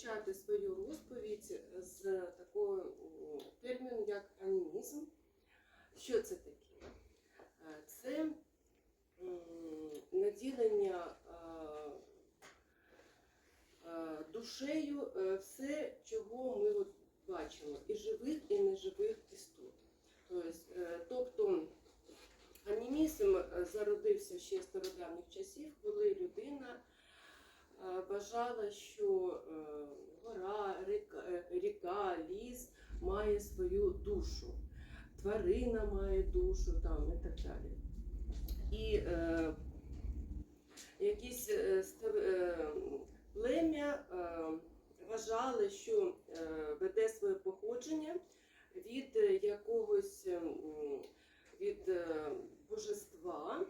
почати свою розповідь з такого терміну, як анімізм. Що це таке? Е, Це наділення е, е, душею все, чого ми от бачимо, і живих, і неживих істот. Тобто, Тобто анімізм зародився ще з стародавніх часів, коли людина вважала, що е, гора, ріка, е, ріка, ліс має свою душу, тварина має душу там, і так далі. І е, якісь е, став- е, плем'я е, вважали, що е, веде своє походження від е, якогось е, м, від е, божества,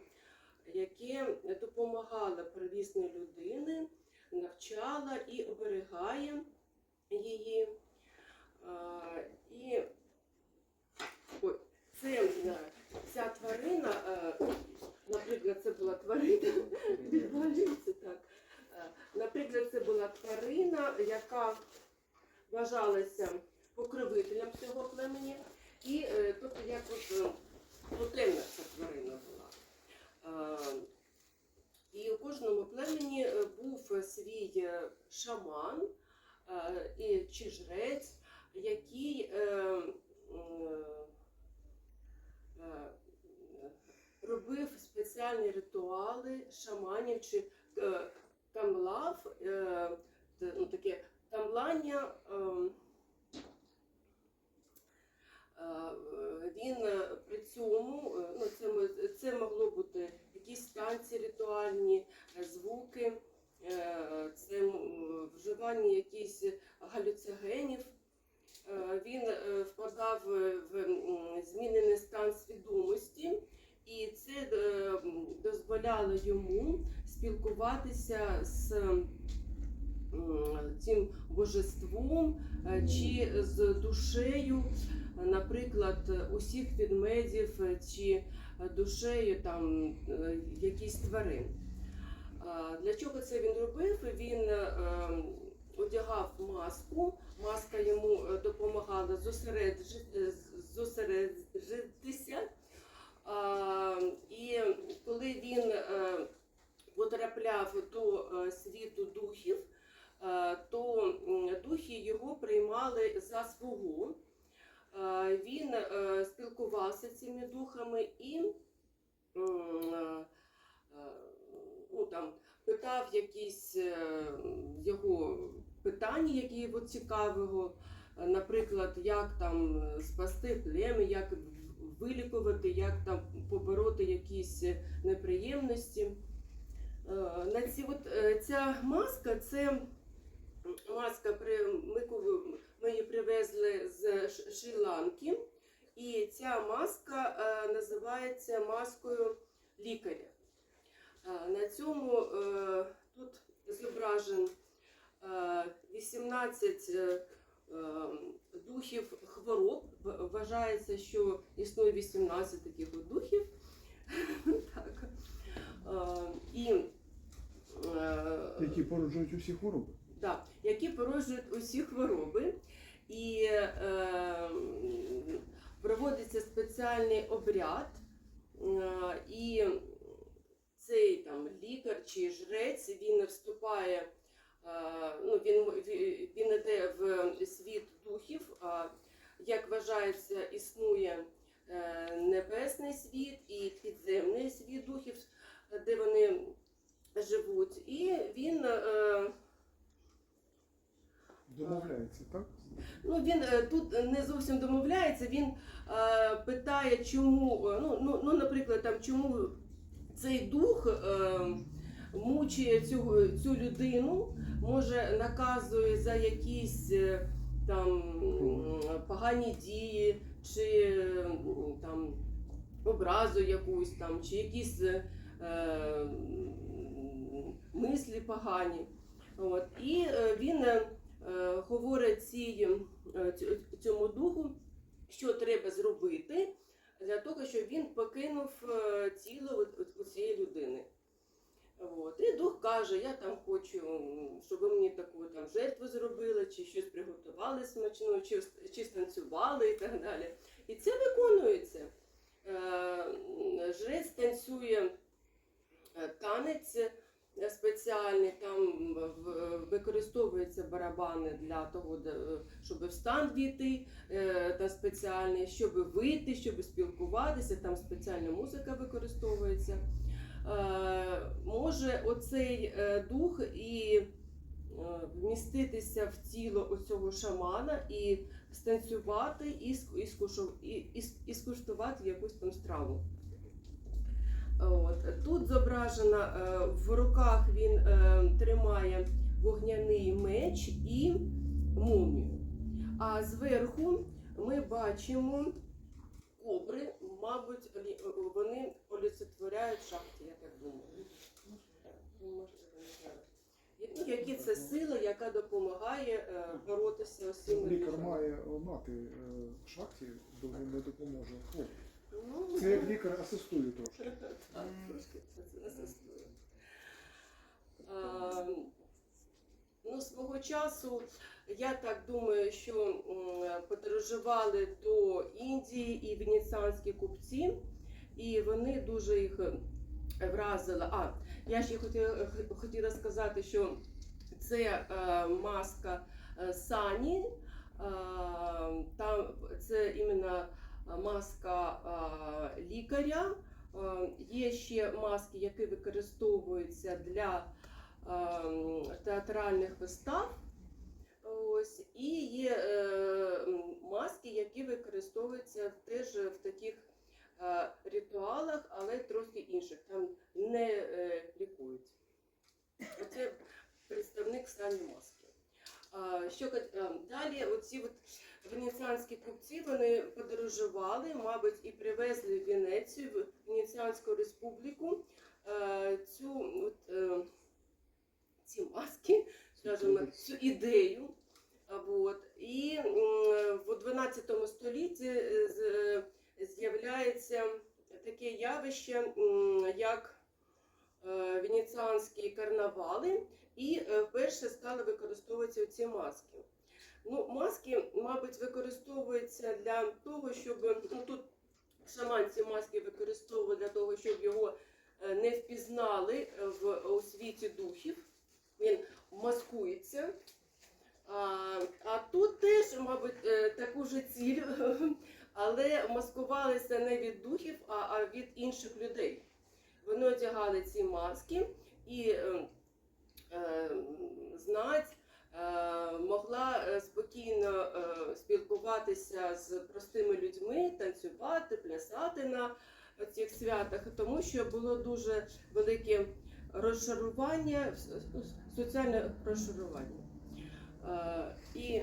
яке допомагало первісної людини, навчала і оберігає її. А, І ой, це, е, ця тварина, е, наприклад, це була тварина, відвалюється так. Е, Наприклад, це була тварина, яка вважалася покровителем цього племені. І е, тобто як от е, ну, ця тварина була. Е, І у кожному племені був свій шаман і чи жрець, який робив спеціальні ритуали шаманів чи камлав, ну, таке тамлання. ем, Е, Він при цьому, е, ну це, це могло бути якісь танці ритуальні, е, звуки, це вживання якихось галюцигенів. Він впадав в змінений стан свідомості, і це дозволяло йому спілкуватися з цим божеством е, чи з душею, наприклад, усіх ведмедів е, чи душею там е, якісь тварин. Для чого це він робив? Він одягав маску, маска йому допомагала зосередитися. І коли він потрапляв до світу духів, то духи його приймали за свого. Е, Він е, спілкувався цими духами і е, е, ну, там, питав якісь е, його питання, які його цікавого, Е, наприклад, як там е, спасти плем'я, як вилікувати, як там побороти якісь е, неприємності. Е, На ці, от, е, ця маска це маска при ми, ку- ми її привезли з Шрі-Ланки, і ця маска е, називається маскою лікаря. Е, На цьому е, тут зображен е, 18 е, е, духів хвороб. Вважається, що існує 18 таких духів. Які породжують усі хвороби. Які породжують усі хвороби. І е, проводиться спеціальний обряд, е, і цей там лікар чи жрець він вступає, е, ну, він, він йде в світ духів. А, як вважається, існує е, небесний світ і підземний світ духів, де вони живуть. І він. Е, Домовляється, так? Ну, він е, тут не зовсім домовляється, він е, питає, чому, е, ну, ну, ну, наприклад, там, чому цей дух е, мучує цю, цю людину, може наказує за якісь е, там погані дії, чи там образу якусь там, чи якісь е, мислі погані. От. І він говорить цій, е, цьому духу, що треба зробити для того, щоб він покинув е, тіло у цієї людини. От. І дух каже, я там хочу, щоб ви мені таку там жертву зробили, чи щось приготували смачно, чи, чи станцювали і так далі. І це виконується. Е, Жрець танцює е, танець спеціальний, там використовуються барабани для того, щоб в стан війти, е, та спеціальний, щоб вийти, щоб спілкуватися, там спеціальна музика використовується. Е, Може оцей е, дух і вміститися в тіло оцього шамана і станцювати і скуштувати якусь там страву. От. Тут зображено е, в руках він е, тримає вогняний меч і мумію. А зверху ми бачимо кобри, мабуть, вони олицетворяють шахти, я так думаю. Ну. Ну, Які це сила, яка допомагає е, боротися з цими Лікар має мати е, в шахті, бо не допоможе хлопцю. Це як лікар асистує трошки. Трошки це асистує. Ну, свого часу, я так думаю, що подорожували до Індії і венеціанські купці, і вони дуже їх вразили. А, я ще хотіла, хотіла сказати, що це е, маска е, Сані, е, там це іменно маска е, лікаря. Е, Є ще маски, які використовуються для е, театральних вистав. Ось, і є е, маски, які використовуються теж в таких е, ритуалах, але трохи інших. Там не е, лікують. Оце представник стані маски. Що далі, оці от венеціанські купці вони подорожували, мабуть, і привезли в Венецію, в Венеціанську республіку цю от, е, ці маски, скажімо, цю ідею. А, Вот. І в 12 столітті е, е, з'являється таке явище, як венеціанські карнавали, і е, вперше стали використовуватися ці маски. Ну, маски, мабуть, використовуються для того, щоб ну, тут шаман ці маски використовував для того, щоб його е, не впізнали е, в у світі духів. Він маскується. А, а тут теж, мабуть, таку ж ціль, але маскувалися не від духів, а, а від інших людей. Вони одягали ці маски і знать е, могла е, спокійно е, спілкуватися з простими людьми, танцювати, плясати на цих святах, тому що було дуже велике розшарування, соціальне розшарування. Е, І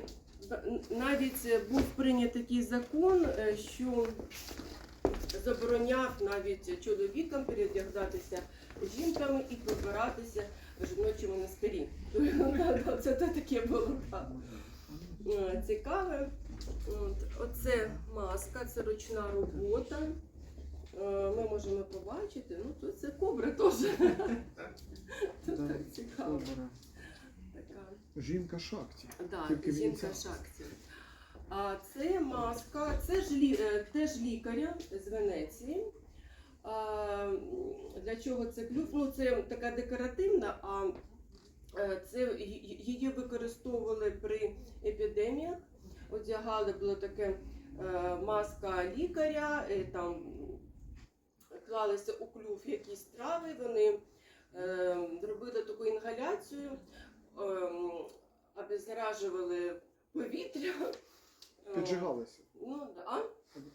навіть був прийнятий такий закон, е, що забороняв навіть чоловікам переодягатися жінками і побиратися жіночі монастирі. Це таке було. Е, цікаве. Оце маска, це ручна робота. Е, Ми можемо побачити. Ну, тут це кобра теж. Так цікаво. Жінка шахті. Тільки жінка шахті. А це маска, це ж лі, е, теж лікаря з Венеції. А, для чого це клюв? Ну, це така декоративна, а е, це її використовували при епідеміях. Одягали було таке е, маска лікаря, е, там клалися у клюв якісь трави, вони робили таку інгаляцію, е, обеззаражували повітря. Піджигалися. Ну, а?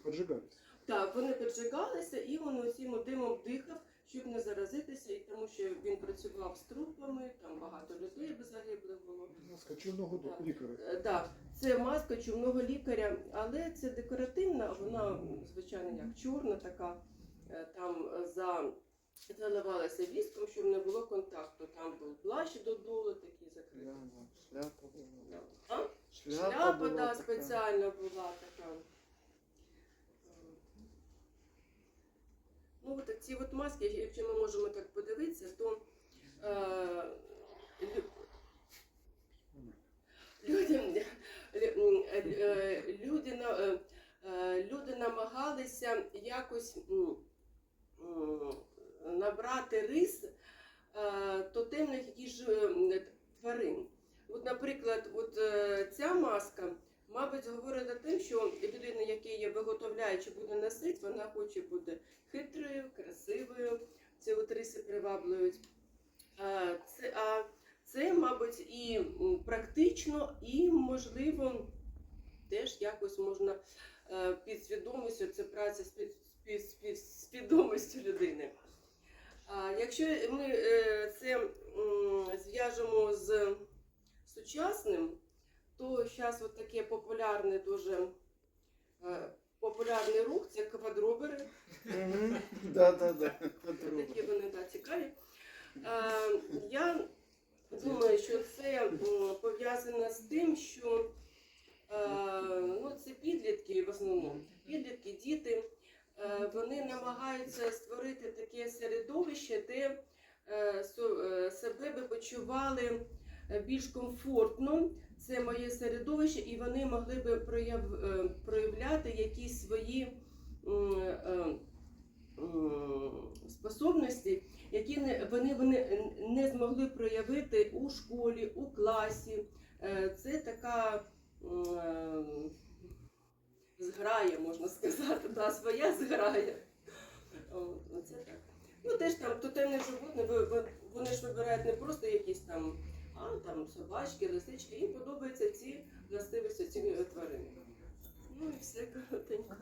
Поджигалися. Так, вони піджигалися і він цим димом дихав, щоб не заразитися, і тому що він працював з трупами, там багато людей загиблих було. Маска чорного Так. лікаря. Е, Так, це маска чумного лікаря, але це декоративна, вона, звичайно, як чорна така, е, там е, за. Заливалася віском, щоб не було контакту. Там був плащ додолу, такий закритий. Шляпа була. Да. А? Шляпа, Шляпа була да, така. спеціально була така. Ну, от ці от маски, якщо ми можемо так подивитися, то е, лю- людям, лю- е, люди, е, е, люди намагалися якось набрати рис е, тотемних якісь ж, тварин. От, наприклад, от е, ця маска, мабуть, говорить тим, що людина, яка її виготовляє чи буде носити, вона хоче бути хитрою, красивою. Ці от риси приваблюють. А це, а це, мабуть, і практично, і можливо теж якось можна е, під свідомістю, це праця з під, з під- під- підомістю людини. А якщо ми е, це зв'яжемо з сучасним, то зараз от таке популярне дуже е, популярний рух це квадробери. Да, да, да. Такі вони да, цікаві. Е, я думаю, що це пов'язано з тим, що е, ну, це підлітки в основному. Підлітки, діти, вони намагаються створити таке середовище, де себе би почували більш комфортно. Це моє середовище, і вони могли би е, проявляти якісь свої е, способності, які вони, вони не змогли проявити у школі, у класі. Е, Це така е, зграя, можна сказати, та, своя зграя. Оце так. Ну, теж там тотемне животне, вони ж вибирають не просто якісь там, а там собачки, лисички, їм подобаються ці властивості ці тварини. Ну і все коротенько.